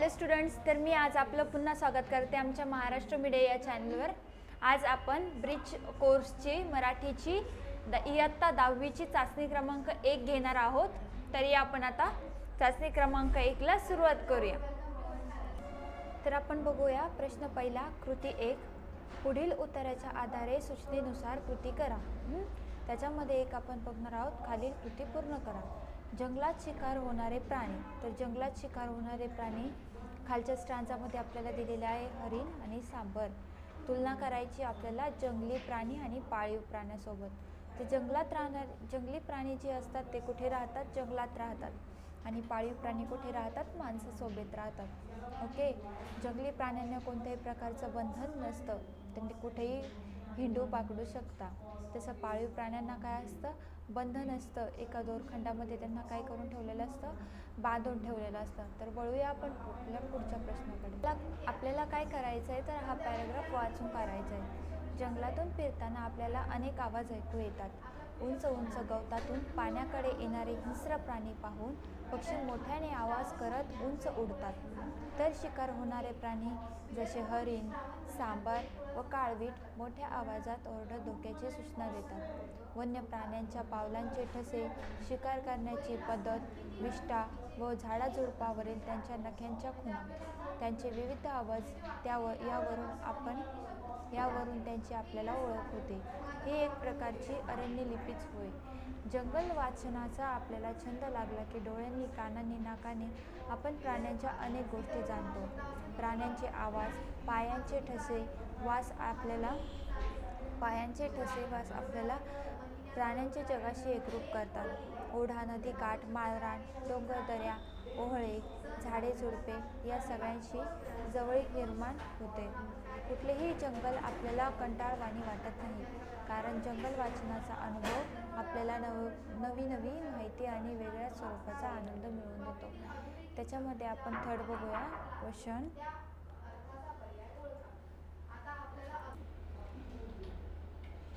Hello students तर मी आज आपलं पुन्हा स्वागत करते आमच्या महाराष्ट्र मीडिया या चॅनलवर आज आपण ब्रिज कोर्सची मराठीची द इयत्ता दहावीची चाचणी क्रमांक एक घेणार आहोत. तरी आपण आता चाचणी क्रमांक एकला सुरुवात करूया. तर आपण बघूया प्रश्न पहिला कृती एक. पुढील उत्तराच्या आधारे सूचनेनुसार कृती करा. त्याच्यामध्ये एक आपण बघणार आहोत खालील कृती पूर्ण करा. जंगलात शिकार होणारे प्राणी. तर जंगलात शिकार होणारे प्राणी खालच्या स्ट्रांचामध्ये आपल्याला दिलेलं आहे हरिण आणि सांबर. तुलना करायची आपल्याला जंगली प्राणी आणि पाळीव प्राण्यासोबत. ते जंगलात राहणार जंगली प्राणी जे असतात ते कुठे राहतात? जंगलात राहतात. आणि पाळीव प्राणी कुठे राहतात? माणसासोबत राहतात. ओके? जंगली प्राण्यांना कोणत्याही प्रकारचं बंधन नसतं. त्यांनी कुठेही हिंडू पाकडू शकता. तसं पाळीव प्राण्यांना काय असतं? बंधन असतं एका दोरखंडामध्ये त्यांना काय करून ठेवलेलं असतं? बांधून ठेवलेलं असतं. तर वळूया आपण आपल्या पुढच्या प्रश्नाकडे. आपल्याला काय करायचं आहे तर हा पॅराग्राफ वाचून काढायचा आहे. जंगलातून फिरताना आपल्याला अनेक आवाज ऐकू येतात. उंच उंच गवतातून पाण्याकडे येणारे हिंस्र प्राणी पाहून पक्षी मोठ्याने आवाज करत उंच उडतात. तर शिकार होणारे प्राणी जसे हरिण सांबार व काळवीट मोठ्या आवाजात ओरडत धोक्याची सूचना देतात. वन्य प्राण्यांच्या पावलांचे ठसे शिकार करण्याची पद्धत विष्ठा व झाडाझुडपावरील त्यांच्या नख्यांच्या खुणा त्यांचे विविध आवाज त्यावर यावरून आपण यावरून त्यांची आपल्याला ओळख होते. ही एक प्रकारची अरण्य लिपीच होय. जंगल वाचनाचा आपल्याला छंद लागला की डोळ्यांनी कानांनी नाकाने आपण प्राण्यांच्या अनेक गोष्टी जाणतो. प्राण्यांचे आवाज पायांचे ठसे वास आपल्याला पायांचे ठसे वास आपल्याला प्राण्यांच्या जगाशी एकरूप करतात. ओढा नदी काठ माळरान डोंगर दऱ्या ओहळे झाडे झुडपे या सगळ्यांशी जवळीक निर्माण होते. कुठलेही जंगल आपल्याला कंटाळवाणी वाटत नाही कारण जंगल वाचनाचा अनुभव आपल्याला नव नवी नवी माहिती आणि वेगळ्या स्वरूपाचा आनंद मिळून देतो. त्याच्यामध्ये आपण थर्ड बघूया क्वेश्चन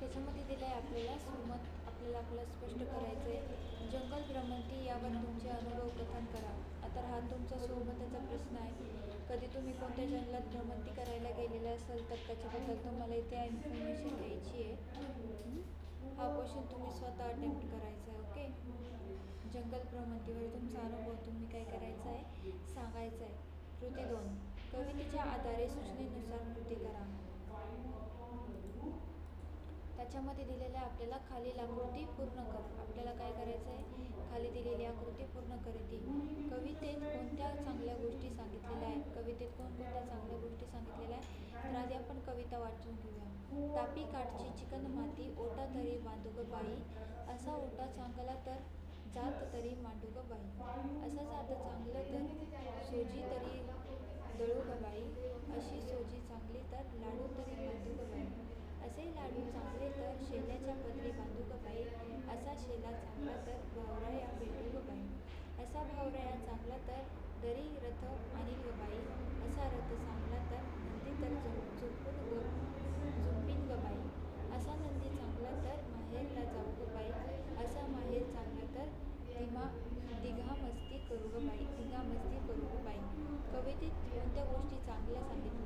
त्याच्यामध्ये दिलं आहे आपल्याला सुमत आपल्याला आपल्याला स्पष्ट करायचं आहे जंगल भ्रमंती यावर तुमचे अनुभव कथन करा. आता हा तुमचा सोमताचा प्रश्न आहे. कधी तुम्ही कोणत्या जंगलात भ्रमंती करायला गेलेला असाल तर त्याच्याबद्दल तुम्हाला इथे इन्फॉर्मेशन घ्यायची आहे. हा क्वेश्चन तुम्ही स्वतः अटेम्प्ट करायचा आहे ओके जंगल भ्रमंतीवर तुमचा अनुभव तुम्ही काय करायचा आहे सांगायचा आहे. कृती दोन. कवितेच्या आधारे सूचनेनुसार कृती करा. त्याच्यामध्ये दिलेल्या आपल्याला खालील आकृती पूर्ण कर. आपल्याला काय करायचं आहे? खाली दिलेली आकृती पूर्ण करते कवितेत कोणत्या चांगल्या गोष्टी सांगितलेल्या आहेत? कवितेत कोणकोणत्या चांगल्या गोष्टी सांगितलेल्या आहेत? तर आधी आपण कविता वाचून घेऊया. तापी काठची चिकन माती ओटा तरी बांधू बाई. असा ओटा चांगला तर जात तरी मांडू ग बाई. असा जात चांगलं तर सोजी तरी दळू ग बाई. अशी सोजी चांगली तर लाडू तरी काढून चांगले तर शेल्याच्या पदरी बांधू ग बाई असा शेला चांगला तर भावराया भेटू ग बाई. असा भावराया चांगला तर दरी रथ आणि ग बाई असा रथ चांगला तर नंदी तर झोपून झुंपून ग झुंपीन ग बाई. असा नंदी चांगला तर माहेरला जाऊ ग बाई असा माहेर चांगला तर दिमा दिघा मस्ती करू ग बाई दिघा मस्ती करू ग बाई. कवितेत कोणत्या गोष्टी चांगल्या सांगितल्या?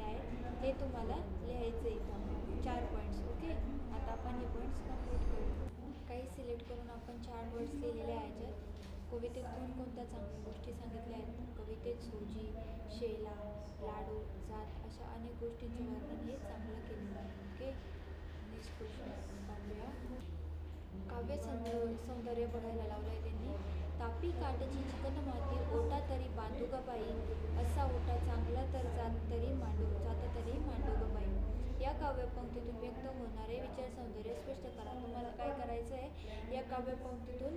हे तुम्हाला लिहायचं इथं. चार पॉईंट्स ओके आता आपण हे पॉईंट्स कंप्लीट करू. काही सिलेक्ट करून आपण चार वर्ड्स लिहिलेले आहेत कवितेत कोणकोणत्या चांगल्या गोष्टी सांगितल्या आहेत? कवितेत सोजी शेला लाडू जात अशा अनेक गोष्टींचे वर्णन हे चांगलं केलेलं आहे ओके नेक्स्ट क्वेश्चन पाहूया. काव्य सौंदर्य सौंदर्य बघायला लावलं आहे त्यांनी. तापी काटची चिकन माती ओटा तरी बांधू बाई असा ओटा चांगला तर जात तरी मांडू जात तरी मांडू बाई. या काव्यपंक्तीतून व्यक्त होणारे विचार सौंदर्य स्पष्ट करा. तुम्हाला काय करायचं आहे या काव्यपंक्तीतून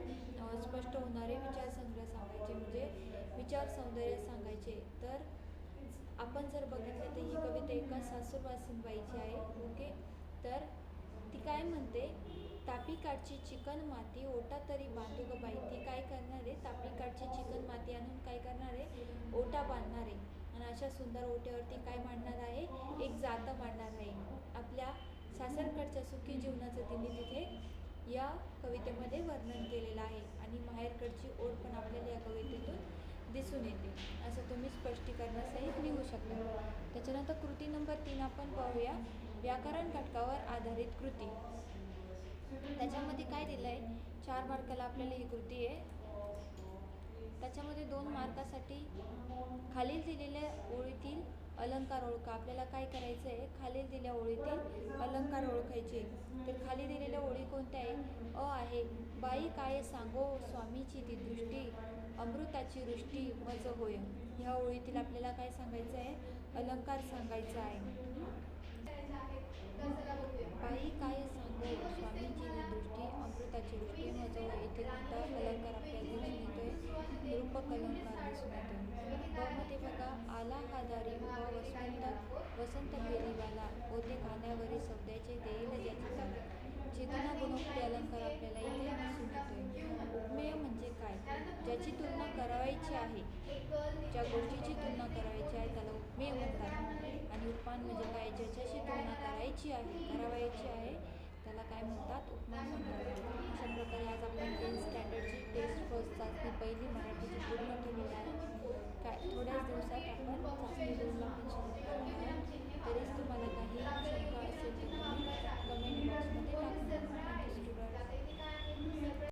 स्पष्ट होणारे विचार संग्रह सांगायचे. म्हणजे विचार सौंदर्य सांगायचे. तर आपण जर बघितलं तर ही कविता एका सासूरवासीन बाईची आहे. ओके? तर ती काय म्हणते? तापी काठची चिकन माती ओटा तरी बांधू ग बाई. ती काय करणार आहे? तापी काठची चिकन माती आणून काय करणार आहे? ओटा बांधणार आहे. आणि अशा सुंदर ओट्यावरती काय मांडणार आहे? एक जात मांडणार आहे. आपल्या सासरकडच्या सुखी जीवनाचं तिने तिथे या कवितेमध्ये वर्णन केलेलं आहे. आणि माहेरकडची ओढ पण आपल्याला या कवितेतून दिसून येते. असं तुम्ही स्पष्टीकरणासहित लिहू शकता. त्याच्यानंतर कृती नंबर तीन आपण पाहूया. व्याकरण घटकावर आधारित कृती. त्याच्यामध्ये काय दिलं आहे चार मार्काला आपल्याला ही कृती आहे. त्याच्यामध्ये दोन मार्कासाठी खालील दिलेल्या ओळीतील अलंकार ओळखा. आपल्याला काय करायचं आहे खालील दिलेल्या ओळीतील अलंकार ओळखायचे. तर खाली दिलेल्या ओळी कोणत्या आहे? अ आहे. बाई काय सांगो स्वामीची ती दृष्टी अमृताची वृष्टी मज होय. ह्या ओळीतील आपल्याला काय सांगायचं आहे अलंकार सांगायचा आहे. बाई काय सांगो स्वामीची ती दृष्टी अमृताची दृष्टी मज होय येथे कोणता अलंकार आपल्याला दिसून येतोय रूपक अलंकार दिसून येतोय बहुमते बघा आला हा दारी उभा वसंत वसंत फेरीवाला होते खाण्यावरील सौद्याचे देईल ज्याचे चाल चेतना गुणोक्ती अलंकार आपल्याला इथे दिसून येतोय. उपमेय म्हणजे काय? ज्याची तुलना करावायची आहे ज्या गोष्टीची तुलना करायची आहे त्याला उपमेय म्हणतात. आणि उपमान म्हणजे काय? ज्याच्याशी तुलना करायची आहे करावायची आहे त्याला काय म्हणतात? उपमान म्हणतात. अशा प्रकारे आज आपण टेन्थ स्टँडर्डची टेस्ट फर्स्ट चाचणी पहिली मराठीची पूर्ण केलेली आहे.